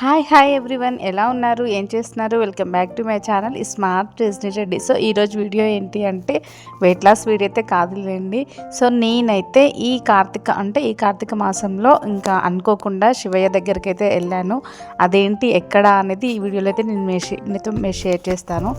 Hi hi everyone. ఎలా ఉన్నారు? ఏం చేస్తున్నారు? Welcome back to my channel smart resident Reddy. So ఈరోజు వీడియో ఏంటి అంటే వెయిట్ లాస్ వీడియో అయితే కాదులేండి. సో నేనైతే ఈ కార్తీక అంటే ఈ కార్తీక మాసంలో ఇంకా అనుకోకుండా శివయ్య దగ్గరికి అయితే వెళ్ళాను. అదేంటి ఎక్కడ అనేది ఈ వీడియోలో అయితే నేను మీతో షేర్ చేస్తాను.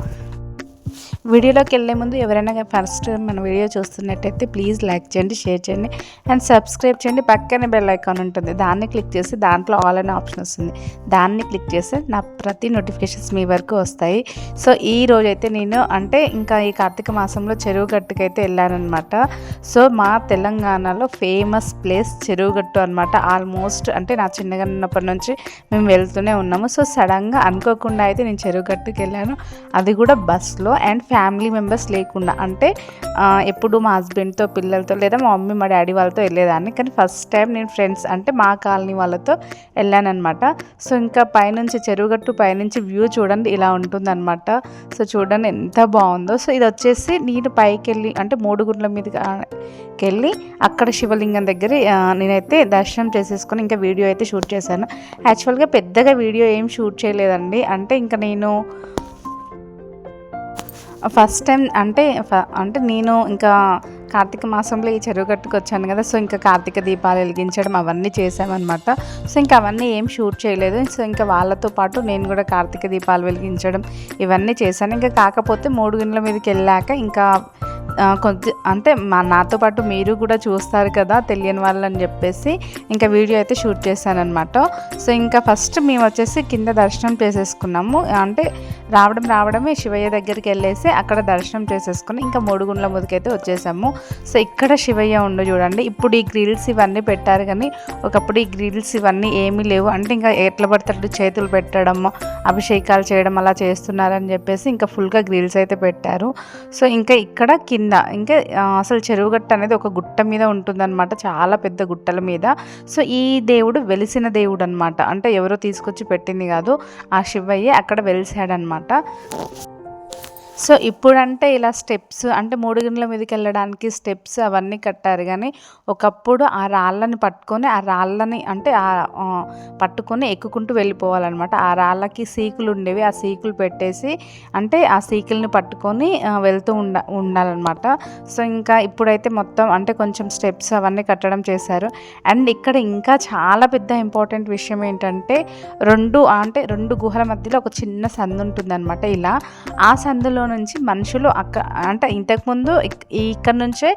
వీడియోలోకి వెళ్ళే ముందు ఎవరైనా ఫస్ట్ మన వీడియో చూస్తున్నట్టయితే ప్లీజ్ లైక్ చేయండి షేర్ చేయండి అండ్ సబ్స్క్రైబ్ చేయండి. పక్కనే బెల్ ఐకాన్ ఉంటుంది. దాన్ని క్లిక్ చేసి దాంట్లో ఆల్ అనే ఆప్షన్ వస్తుంది. దాన్ని క్లిక్ చేస్తే నా ప్రతి నోటిఫికేషన్స్ మీ వరకు వస్తాయి. సో ఈ రోజైతే నేను అంటే ఇంకా ఈ కార్తీక మాసంలో చెరువు గట్టుకైతే వెళ్ళానమాట సో మా తెలంగాణలో ఫేమస్ ప్లేస్ చెరువు గట్టు అనమాట ఆల్మోస్ట్ అంటే నా చిన్నగా ఉన్నప్పటి నుంచి మేము వెళ్తూనే ఉన్నాము. సో సడన్గా అనుకోకుండా అయితే నేను చెరువుగట్టుకి వెళ్ళాను. అది కూడా బస్లో అండ్ ఫ్యామిలీ మెంబర్స్ లేకుండా అంటే ఎప్పుడు మా హస్బెండ్తో పిల్లలతో లేదా మా మమ్మీ మా డాడీ వాళ్ళతో వెళ్ళేదాన్ని. కానీ ఫస్ట్ టైం నేను ఫ్రెండ్స్ అంటే మా కాలనీ వాళ్ళతో వెళ్ళానమాట సో ఇంకా పైనుంచి చెరువుగట్టు పైనుంచి వ్యూ చూడండి ఇలా ఉంటుందన్నమాట. సో చూడండి ఎంత బాగుందో. సో ఇది వచ్చేసి నేను పైకి వెళ్ళి అంటే మూడు గుండ్ల మీదకి వెళ్ళి అక్కడ శివలింగం దగ్గర నేనైతే దర్శనం చేసేసుకొని ఇంకా వీడియో అయితే షూట్ చేశాను. యాక్చువల్గా పెద్దగా వీడియో ఏం షూట్ చేయలేదండి. అంటే ఇంకా నేను ఫస్ట్ టైం అంటే ఫ- అంటే నేను ఇంకా కార్తీక మాసంలో ఈ చెరువు గట్టుకు వచ్చాను కదా సో ఇంకా కార్తీక దీపాలు వెలిగించడం అవన్నీ చేసామన్నమాట సో ఇంకా అవన్నీ ఏం షూట్ చేయలేదు. సో ఇంకా వాళ్ళతో పాటు నేను కూడా కార్తీక దీపాలు వెలిగించడం ఇవన్నీ చేశాను. ఇంకా కాకపోతే మూడు గిన్నెల మీదకి వెళ్ళాక ఇంకా ఆ, కొంచెం అంటే మా నాతో పాటు మీరు కూడా చూస్తారు కదా తెలియని వాళ్ళని చెప్పేసి ఇంకా వీడియో అయితే షూట్ చేశానమాట సో ఇంకా ఫస్ట్ మేము వచ్చేసి కింద దర్శనం చేసేసుకున్నాము. అంటే రావడం రావడమే శివయ్య దగ్గరికి వెళ్ళేసి అక్కడ దర్శనం చేసేసుకుని ఇంకా మూడు గుండ్ల ముదికైతే వచ్చేసాము. సో ఇక్కడ శివయ్య ఉండు చూడండి. ఇప్పుడు ఈ గ్రిల్స్ ఇవన్నీ పెట్టారు కానీ ఒకప్పుడు ఈ గ్రిల్స్ ఇవన్నీ ఏమీ లేవు. అంటే ఇంకా ఎట్లా పడతాడు? చేతులు పెట్టడం అభిషేకాలు చేయడం అలా చేస్తున్నారని చెప్పేసి ఇంకా ఫుల్గా గ్రిల్స్ అయితే పెట్టారు. సో ఇంకా ఇక్కడ కింద ఇంకా అసలు అసలు చెరువుగట్ట అనేది ఒక గుట్ట మీద ఉంటుందన్నమాట. చాలా పెద్ద గుట్టల మీద. సో ఈ దేవుడు వెలిసిన దేవుడు అనమాట అంటే ఎవరో తీసుకొచ్చి పెట్టింది కాదు. ఆ శివయ్య అక్కడ వెలిసాడనమాట అనమాట సో ఇప్పుడంటే ఇలా స్టెప్స్ అంటే మూడు గంటల మీదకి వెళ్ళడానికి స్టెప్స్ అవన్నీ కట్టారు కానీ ఒకప్పుడు ఆ రాళ్ళని పట్టుకొని ఆ రాళ్ళని అంటే ఆ పట్టుకొని ఎక్కుకుంటూ వెళ్ళిపోవాలన్నమాట. ఆ రాళ్ళకి సీకులు ఉండేవి ఆ సీకులు పెట్టేసి అంటే ఆ సీకుల్ని పట్టుకొని వెళ్తూ ఉండ ఉండాలన్నమాట. సో ఇంకా ఇప్పుడైతే మొత్తం అంటే కొంచెం స్టెప్స్ అవన్నీ కట్టడం చేశారు. అండ్ ఇక్కడ ఇంకా చాలా పెద్ద ఇంపార్టెంట్ విషయం ఏంటంటే రెండు అంటే రెండు గుహల మధ్యలో ఒక చిన్న సందు ఉంటుందన్నమాట ఇలా. ఆ సందులో నుంచి మనుషులు అక్క అంటే ఇంతకుముందు ఇక్కడ నుంచే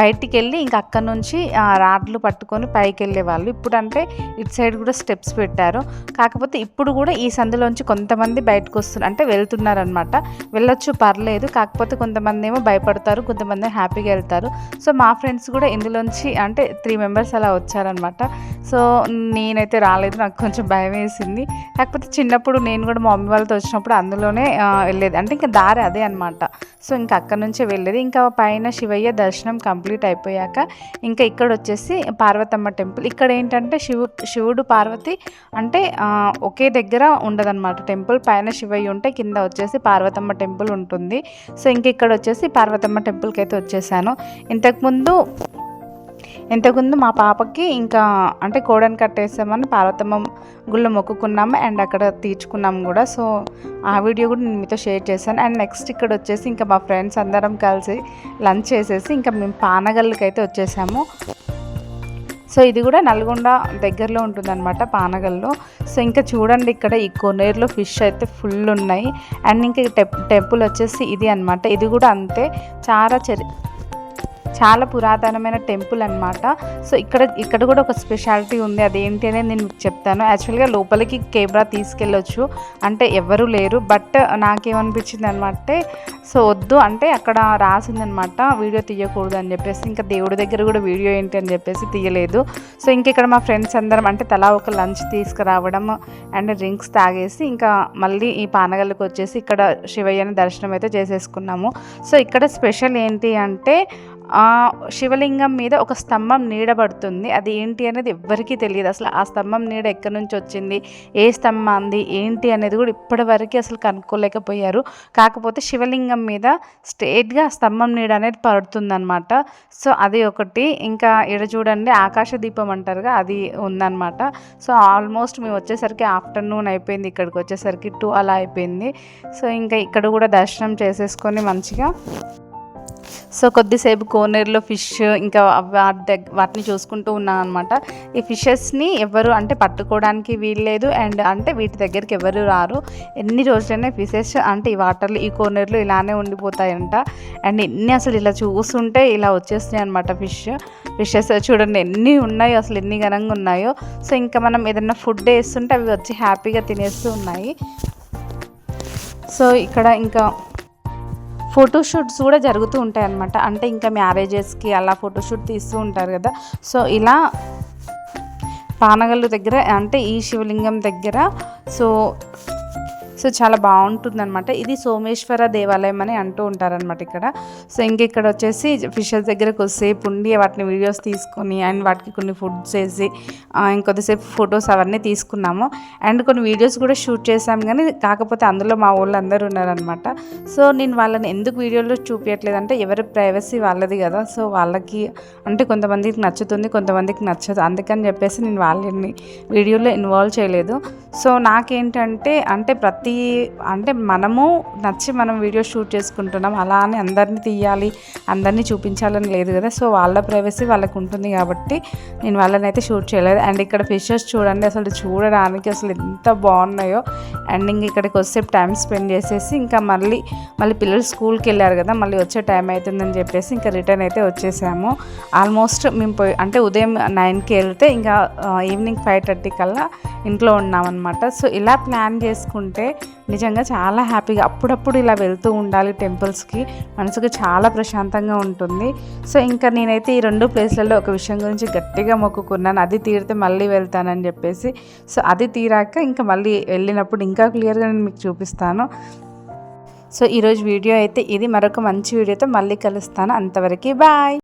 బయటికి వెళ్ళి ఇంకా అక్కడ నుంచి రాడ్లు పట్టుకొని పైకి వెళ్ళే వాళ్ళు. ఇప్పుడు అంటే ఇటు సైడ్ కూడా స్టెప్స్ పెట్టారు. కాకపోతే ఇప్పుడు కూడా ఈ సందులోంచి కొంతమంది బయటకు వస్తున్నారు. అంటే వెళ్తున్నారనమాట. వెళ్ళొచ్చు పర్లేదు. కాకపోతే కొంతమంది ఏమో భయపడతారు కొంతమంది హ్యాపీగా వెళ్తారు. సో మా ఫ్రెండ్స్ కూడా ఇందులోంచి అంటే త్రీ మెంబర్స్ అలా వచ్చారనమాట. సో నేనైతే రాలేదు. నాకు కొంచెం భయం వేసింది కాకపోతే చిన్నప్పుడు నేను కూడా మా మమ్మీ వాళ్ళతో వచ్చినప్పుడు అందులోనే వెళ్ళేది. అంటే ఇంకా దారి అదే అనమాట సో ఇంకా అక్కడ నుంచే వెళ్ళేది. ఇంకా పైన శివయ్య దర్శనం కంప్లీట్ అయిపోయాక ఇంకా ఇక్కడ వచ్చేసి పార్వతమ్మ టెంపుల్. ఇక్కడ ఏంటంటే శివు శివుడు పార్వతి అంటే ఒకే దగ్గర ఉండదన్నమాట టెంపుల్. పైన శివయ్య ఉంటే కింద వచ్చేసి పార్వతమ్మ టెంపుల్ ఉంటుంది. సో ఇంక ఇక్కడ వచ్చేసి పార్వతమ్మ టెంపుల్కి అయితే వచ్చేసాను ఇంతకుముందు ఇంతకుముందు మా పాపకి ఇంకా అంటే కోడని కట్టేసామని పార్వతమ్మ గుళ్ళు మొక్కుకున్నాము అండ్ అక్కడ తీర్చుకున్నాము కూడా. సో ఆ వీడియో కూడా నేను మీతో షేర్ చేశాను. అండ్ నెక్స్ట్ ఇక్కడ వచ్చేసి ఇంకా మా ఫ్రెండ్స్ అందరం కలిసి లంచ్ చేసేసి ఇంకా మేము పానగల్లుకి అయితే వచ్చేసాము. సో ఇది కూడా నల్గొండ దగ్గరలో ఉంటుందన్నమాట పానగల్లో. సో ఇంకా చూడండి ఇక్కడ ఈ కొనేరులో ఫిష్ అయితే ఫుల్ ఉన్నాయి. అండ్ ఇంకా టెంపుల్ వచ్చేసి ఇది అన్నమాట. ఇది కూడా అంతే. చాలా చరి చాలా పురాతనమైన టెంపుల్ అనమాట సో ఇక్కడ ఇక్కడ కూడా ఒక స్పెషాలిటీ ఉంది. అదేంటి అనేది నేను మీకు చెప్తాను. యాక్చువల్గా లోపలికి కెమెరా తీసుకెళ్ళొచ్చు. అంటే ఎవరు లేరు. బట్ నాకేమనిపించింది అనమాట సో వద్దు అంటే అక్కడ రాసిందనమాట వీడియో తీయకూడదు అని చెప్పేసి. ఇంకా దేవుడి దగ్గర కూడా వీడియో ఏంటి అని చెప్పేసి తీయలేదు. సో ఇంక ఇక్కడ మా ఫ్రెండ్స్ అందరం అంటే తలా ఒక లంచ్ తీసుకురావడం అండ్ డ్రింక్స్ తాగేసి ఇంకా మళ్ళీ ఈ పానగల్కి వచ్చేసి ఇక్కడ శివయ్యని దర్శనం అయితే చేసేసుకున్నాము. సో ఇక్కడ స్పెషల్ ఏంటి అంటే ఆ శివలింగం మీద ఒక స్తంభం నీడబడుతుంది. అది ఏంటి అనేది ఎవ్వరికీ తెలియదు. అసలు ఆ స్తంభం నీడ ఎక్కడి నుంచి వచ్చింది? ఏ స్తంభంది? ఏంటి అనేది కూడా ఇప్పటివరకు అసలు కనుక్కోలేకపోయారు. కాకపోతే శివలింగం మీద స్ట్రేట్గా స్తంభం నీడ అనేది పడుతుందన్నమాట. సో అది ఒకటి. ఇంకా ఇక్కడ చూడండి ఆకాశ దీపం అంటారుగా అది ఉందన్నమాట. సో ఆల్మోస్ట్ మేము వచ్చేసరికి ఆఫ్టర్నూన్ అయిపోయింది. ఇక్కడికి వచ్చేసరికి టూ అలా అయిపోయింది. సో ఇంకా ఇక్కడ కూడా దర్శనం చేసేసుకొని మంచిగా సో కొద్దిసేపు కోనేరులో ఫిష్ ఇంకా వాటి దగ్గర వాటిని చూసుకుంటూ ఉన్నాను అనమాట ఈ ఫిషెస్ని ఎవరు అంటే పట్టుకోవడానికి వీల్లేదు. అండ్ అంటే వీటి దగ్గరికి ఎవరు రారు. ఎన్ని రోజులైనా ఫిషెస్ అంటే ఈ వాటర్లు ఈ కోనేరులో ఇలానే ఉండిపోతాయంట. అండ్ ఎన్ని అసలు ఇలా చూస్తుంటే ఇలా వచ్చేస్తున్నాయి అనమాట ఫిష్. ఫిషెస్ చూడండి ఎన్ని ఉన్నాయో అసలు ఎన్ని ఘనంగా ఉన్నాయో. సో ఇంకా మనం ఏదైనా ఫుడ్ వేస్తుంటే అవి వచ్చి హ్యాపీగా తినేస్తూ ఉన్నాయి. సో ఇక్కడ ఇంకా ఫోటోషూట్స్ కూడా జరుగుతూ ఉంటాయి అన్నమాట అంటే ఇంకా మ్యారేజెస్కి అలా ఫోటోషూట్ తీస్తూ ఉంటారు కదా. సో ఇలా పానగల్లు దగ్గర అంటే ఈ శివలింగం దగ్గర సో సో చాలా బాగుంటుంది అనమాట ఇది సోమేశ్వర దేవాలయం అని అంటూ ఉంటారనమాట ఇక్కడ. సో ఇంక ఇక్కడ వచ్చేసి ఫిషెస్ దగ్గర కొద్దిసేపు ఉండి వాటిని వీడియోస్ తీసుకొని అండ్ వాటికి కొన్ని ఫుడ్స్ వేసి ఇంకొద్దిసేపు ఫొటోస్ అవన్నీ తీసుకున్నాము. అండ్ కొన్ని వీడియోస్ కూడా షూట్ చేశాం కానీ కాకపోతే అందులో మా వాళ్ళు అందరూ ఉన్నారనమాట సో నేను వాళ్ళని ఎందుకు వీడియోలో చూపించట్లేదు అంటే ఎవరి ప్రైవసీ వాళ్ళది కదా. సో వాళ్ళకి అంటే కొంతమందికి నచ్చుతుంది కొంతమందికి నచ్చదు. అందుకని చెప్పేసి నేను వాళ్ళని వీడియోలో ఇన్వాల్వ్ చేయలేదు. సో నాకేంటంటే అంటే ప్రతి అంటే మనము నచ్చి మనం వీడియో షూట్ చేసుకుంటున్నాం అలా అని అందరినీ తీయాలి అందరినీ చూపించాలని లేదు కదా. సో వాళ్ళ ప్రైవసీ వాళ్ళకు ఉంటుంది కాబట్టి నేను వాళ్ళని అయితే షూట్ చేయలేదు. అండ్ ఇక్కడ ఫిషెస్ చూడండి అసలు చూడడానికి అసలు ఎంత బాగున్నాయో. అండ్ ఇంక ఇక్కడికి వచ్చేపు టైం స్పెండ్ చేసేసి ఇంకా మళ్ళీ మళ్ళీ పిల్లలు స్కూల్కి వెళ్ళారు కదా మళ్ళీ వచ్చే టైం అవుతుందని చెప్పేసి ఇంకా రిటర్న్ అయితే వచ్చేసాము. ఆల్మోస్ట్ మేము పోయి అంటే ఉదయం నైన్కి వెళ్తే ఇంకా ఈవినింగ్ ఫైవ్ థర్టీ కల్లా ఇంట్లో ఉన్నామన్నమాట. సో ఇలా ప్లాన్ చేసుకుంటే నిజంగా చాలా హ్యాపీగా అప్పుడప్పుడు ఇలా వెళ్తూ ఉండాలి టెంపుల్స్కి. మనసుకు చాలా ప్రశాంతంగా ఉంటుంది. సో ఇంకా నేనైతే ఈ రెండు ప్లేస్లలో ఒక విషయం గురించి గట్టిగా మొక్కుకున్నాను. అది తీరితే మళ్ళీ వెళ్తానని చెప్పేసి. సో అది తీరాక ఇంకా మళ్ళీ వెళ్ళినప్పుడు ఇంకా క్లియర్గా నేను మీకు చూపిస్తాను. సో ఈరోజు వీడియో అయితే ఇది. మరొక మంచి వీడియోతో మళ్ళీ కలుస్తాను. అంతవరకు బాయ్!